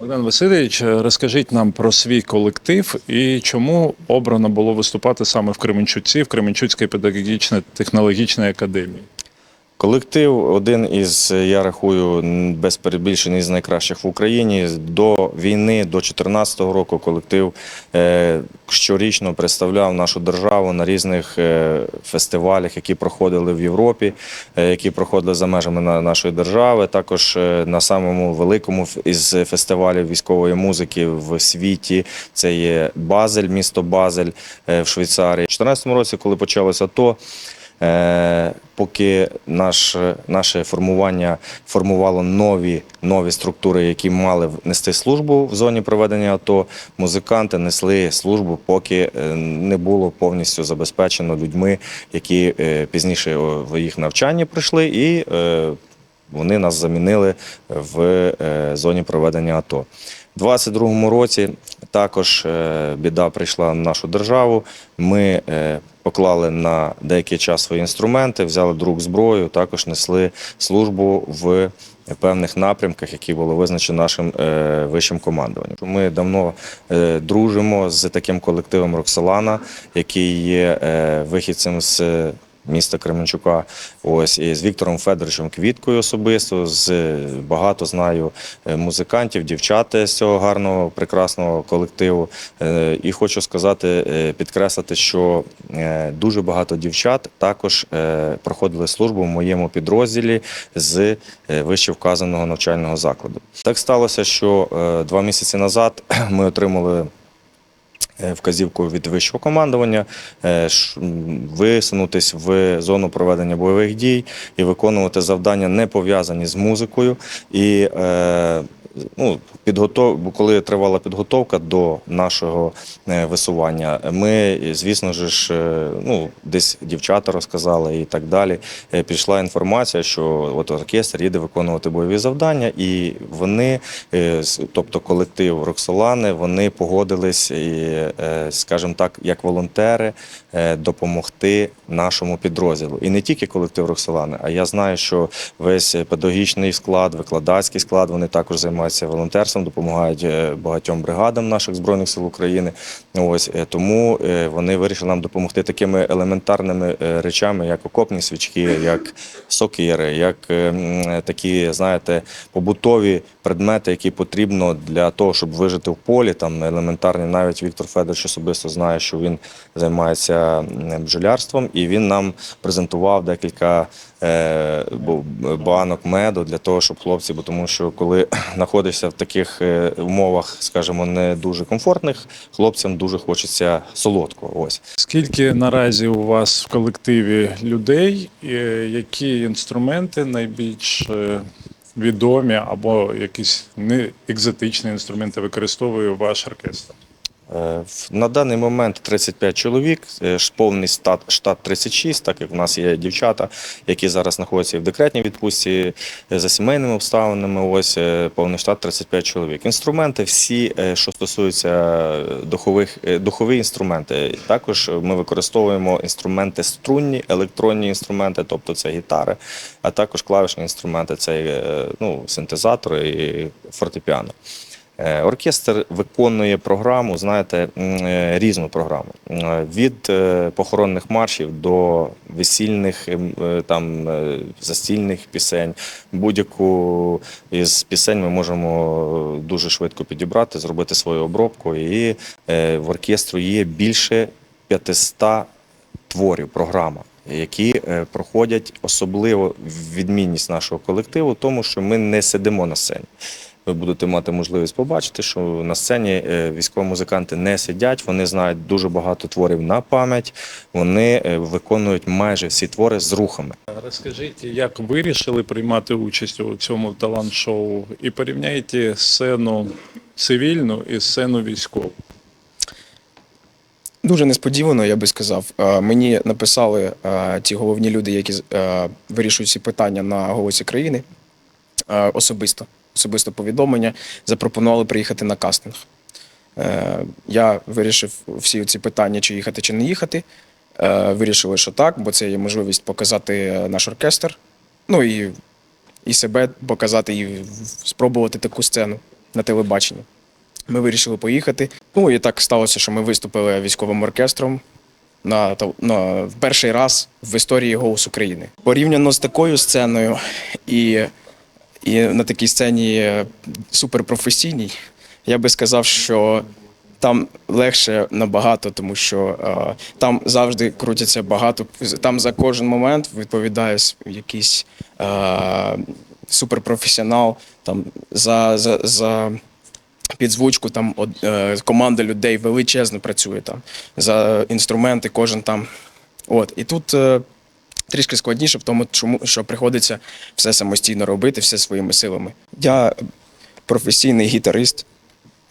Богдан Васильович, розкажіть нам про свій колектив і чому обрано було виступати саме в Кременчуці, в Кременчуцькій педагогічно-технологічній академії. Колектив один із, я рахую, без перебільшення з найкращих в Україні. До війни, до 2014 року, колектив е, щорічно представляв нашу державу на різних е, фестивалях, які проходили в Європі, е, які проходили за межами на- нашої держави. Також е, на самому великому із фестивалів військової музики в світі це є Базель, місто Базель е, в Швейцарії. У 2014 році, коли почалося АТО, Е, Поки наш, наше формування формувало нові, нові структури, які мали нести службу в зоні проведення АТО, музиканти несли службу, поки е, не було повністю забезпечено людьми, які е, пізніше в їх навчанні прийшли, і е, вони нас замінили в е, зоні проведення АТО. У 22-му році також е, біда прийшла на нашу державу. Ми е, поклали на деякий час свої інструменти, взяли друг зброю, також несли службу в певних напрямках, які були визначені нашим е, вищим командуванням. Ми давно е, дружимо з таким колективом Роксолана, який є е, вихідцем з міста Кременчука. Ось і з Віктором Федоровичем Квіткою особисто. З багато знаю е, музикантів, дівчат з цього гарного, прекрасного колективу. Е, І хочу сказати, е, підкреслити, що е, дуже багато дівчат також е, проходили службу в моєму підрозділі з е, вище вказаного навчального закладу. Так сталося, що е, два місяці назад ми отримали е, вказівку від вищого командування е, висунутись в зону проведення бойових дій і виконувати завдання не пов'язані з музикою. І е, ну, підготов... коли тривала підготовка до нашого е, висування, ми, звісно ж, е, ну, десь дівчата розказали і так далі. Е, Пішла інформація, що от оркестр їде виконувати бойові завдання, і вони, тобто колектив Роксолани, вони погодились, і, скажімо так, як волонтери допомогти нашому підрозділу. І не тільки колектив Роксолани, а я знаю, що весь педагогічний склад, викладацький склад, вони також займаються волонтерством, допомагають е, багатьом бригадам наших збройних сил України. Ось е, тому е, вони вирішили нам допомогти такими елементарними речами, як окопні свічки, як сокири, як такі, знаєте, побутові предмети, які потрібно для того, щоб вижити в полі. Там елементарні, навіть Віктор Федорович особисто знає, що він займається бджолярством, і він нам презентував декілька банок меду для того, щоб хлопці, бо тому що коли знаходишся в таких е, умовах, скажімо, не дуже комфортних, хлопцям дуже хочеться солодкого. Ось. Скільки наразі у вас в колективі людей, і які інструменти найбільш е, відомі або якісь не екзотичні інструменти використовує ваш оркестр? Е, На даний момент 35 чоловік, е, повний штат, штат 36, так як в нас є дівчата, які зараз знаходяться в декретній відпустці е, за сімейними обставинами. Ось повний штат 35 чоловік. Інструменти всі, що стосуються духових, духові інструменти. Також ми використовуємо інструменти струнні, електронні інструменти, тобто це гітари, а також клавішні інструменти, це ну, синтезатори і фортепіано. Е, Оркестр виконує програму, знаєте, е, різну програму. Е, Від похоронних маршів до весільних там застільних пісень. Будь-яку із пісень ми можемо дуже швидко підібрати, зробити свою обробку. І в оркестру є більше 500 творів, програма. Які проходять особливо відмінність нашого колективу, тому що ми не сидимо на сцені. Ви будете мати можливість побачити, що на сцені е, військові музиканти не сидять, вони знають дуже багато творів на пам'ять, вони е, виконують майже всі твори з рухами. Розкажіть, як вирішили приймати участь у цьому талант-шоу і порівняйте сцену цивільну і сцену військову. Дуже несподівано, я би сказав. Мені написали ті головні люди, які е, вирішують ці питання на голосі країни особисто. Особисто повідомлення, запропонували приїхати на кастинг. Е, Я вирішив всі ці питання, чи їхати, чи не їхати. Е, Вирішили, що так, бо це є можливість показати наш оркестр. Ну і, і себе показати, і спробувати таку сцену. на телебаченні. Ми вирішили поїхати. Ну і так сталося, що ми виступили військовим оркестром на, на перший раз в історії Голос України. Порівняно з такою сценою і, і на такій сцені е, суперпрофесійній, я би сказав, що там легше набагато, тому що е, там завжди крутяться багато. Там за кожен момент відповідає якийсь е, суперпрофесіонал. Там за, за, за підзвучку там од, е, команда людей величезно працює там за інструменти, кожен там. От і тут. Е, Трішки складніше в тому, що приходиться все самостійно робити, все своїми силами. Я професійний гітарист.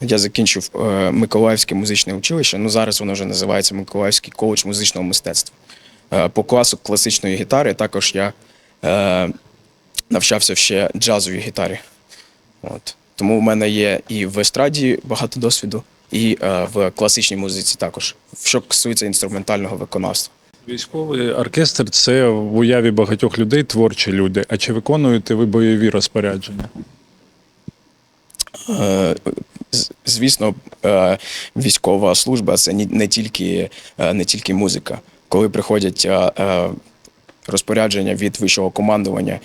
Я закінчив е, Миколаївське музичне училище. Ну зараз воно вже називається Миколаївський коледж музичного мистецтва. Е, по класу класичної гітари також я е, навчався ще джазовій гітарі. От. Тому в мене є і в естраді багато досвіду, і в класичній музиці також, що стосується інструментального виконавства. Військовий оркестр це в уяві багатьох людей творчі люди. А чи виконуєте ви бойові розпорядження? Е, Звісно, е, військова служба це не тільки, е, не тільки музика. Коли приходять розпорядження від вищого командування,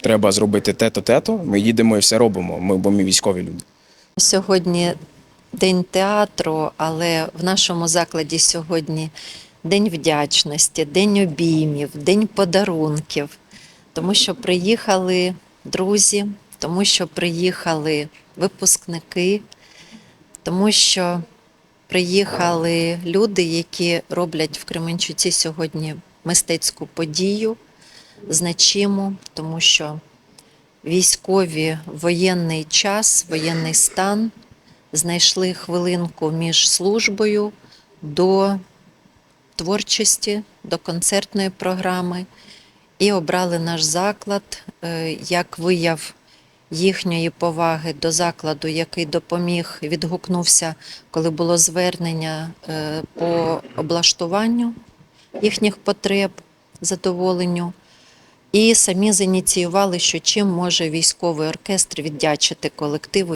треба зробити те-то, те-то, ми їдемо і все робимо. Ми, бо ми військові люди. Сьогодні день театру, але в нашому закладі сьогодні день вдячності, день обіймів, день подарунків, тому що приїхали друзі, тому що приїхали випускники, тому що приїхали люди, які роблять в Кременчуці сьогодні мистецьку подію, значиму, тому що військові воєнний час, воєнний стан. Знайшли хвилинку між службою до творчості, до концертної програми і обрали наш заклад е, як вияв їхньої поваги до закладу, який допоміг, відгукнувся, коли було звернення е, по облаштуванню їхніх потреб, задоволенню. І самі зініціювали, що чим може військовий оркестр віддячити колективу.